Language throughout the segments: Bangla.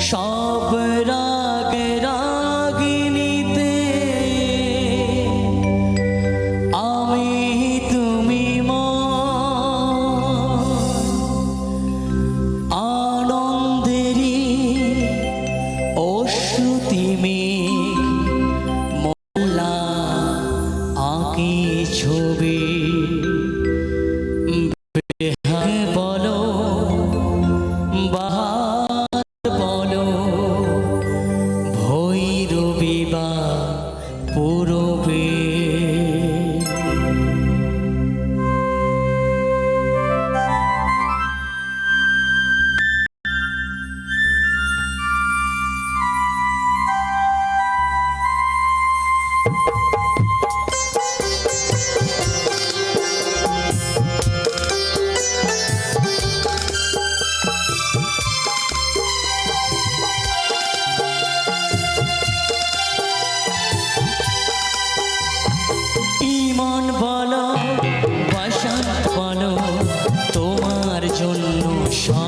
সব clear. জন্য সব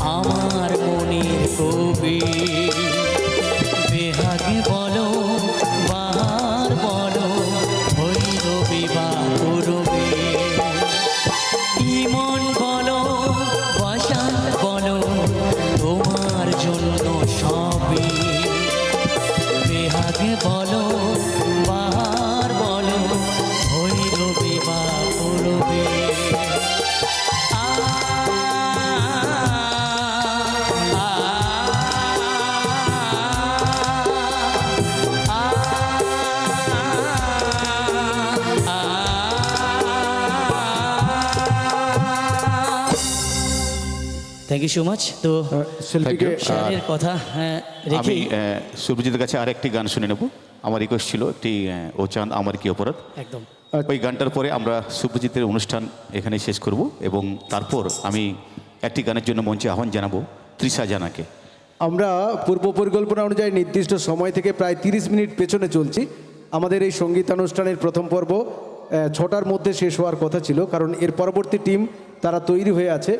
আমার মনির কবি। থ্যাংক ইউ সো মাচ তো শিল্পীকে স্যারের কথা হ্যাঁ, আমি রেখেই সুরজিতের কাছে আর একটি গান শুনে নেব। আমার রিকোয়েস্ট ছিল একটি ও চাঁদ আমার কি অপরাধ? একদম। ওই গানটার পরে আমরা সুপ্রজিতের অনুষ্ঠান এখানে শেষ করব এবং তারপর আমি একটি গানের জন্য মঞ্চে আহ্বান জানাব তৃষা জানাকে। আমরা পূর্ব পরিকল্পনা অনুযায়ী নির্দিষ্ট সময় থেকে প্রায় তিরিশ মিনিট পেছনে চলছি। আমাদের এই সঙ্গীতানুষ্ঠানের প্রথম পর্ব ছটার মধ্যে শেষ হওয়ার কথা ছিল কারণ এর পরবর্তী টিম তারা তৈরি হয়ে আছে।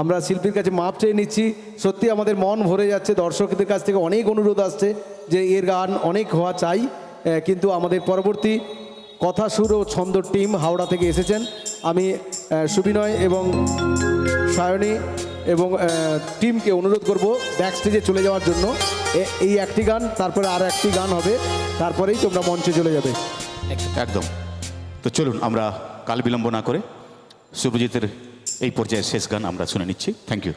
আমরা শিল্পীর কাছে মাপ চেয়ে নিচ্ছি। সত্যি আমাদের মন ভরে যাচ্ছে। দর্শকদের কাছ থেকে অনেক অনুরোধ আসছে যে এর গান অনেক হওয়া চাই। কিন্তু আমাদের পরবর্তী কথা সুর ও ছন্দ টিম হাওড়া থেকে এসেছেন। আমি সুবিনয় এবং সায়নী এবং টিমকে অনুরোধ করব ব্যাক স্টেজে চলে যাওয়ার জন্য। এই একটি গান, তারপরে আর একটি গান হবে। তারপরেই তোমরা মঞ্চে চলে যাবে। একদম। তো চলুন আমরা কাল বিলম্ব না করে সুপ্রজিতের এই পর্যায়ে শেষ গান আমরা শুনে নিচ্ছি। Thank you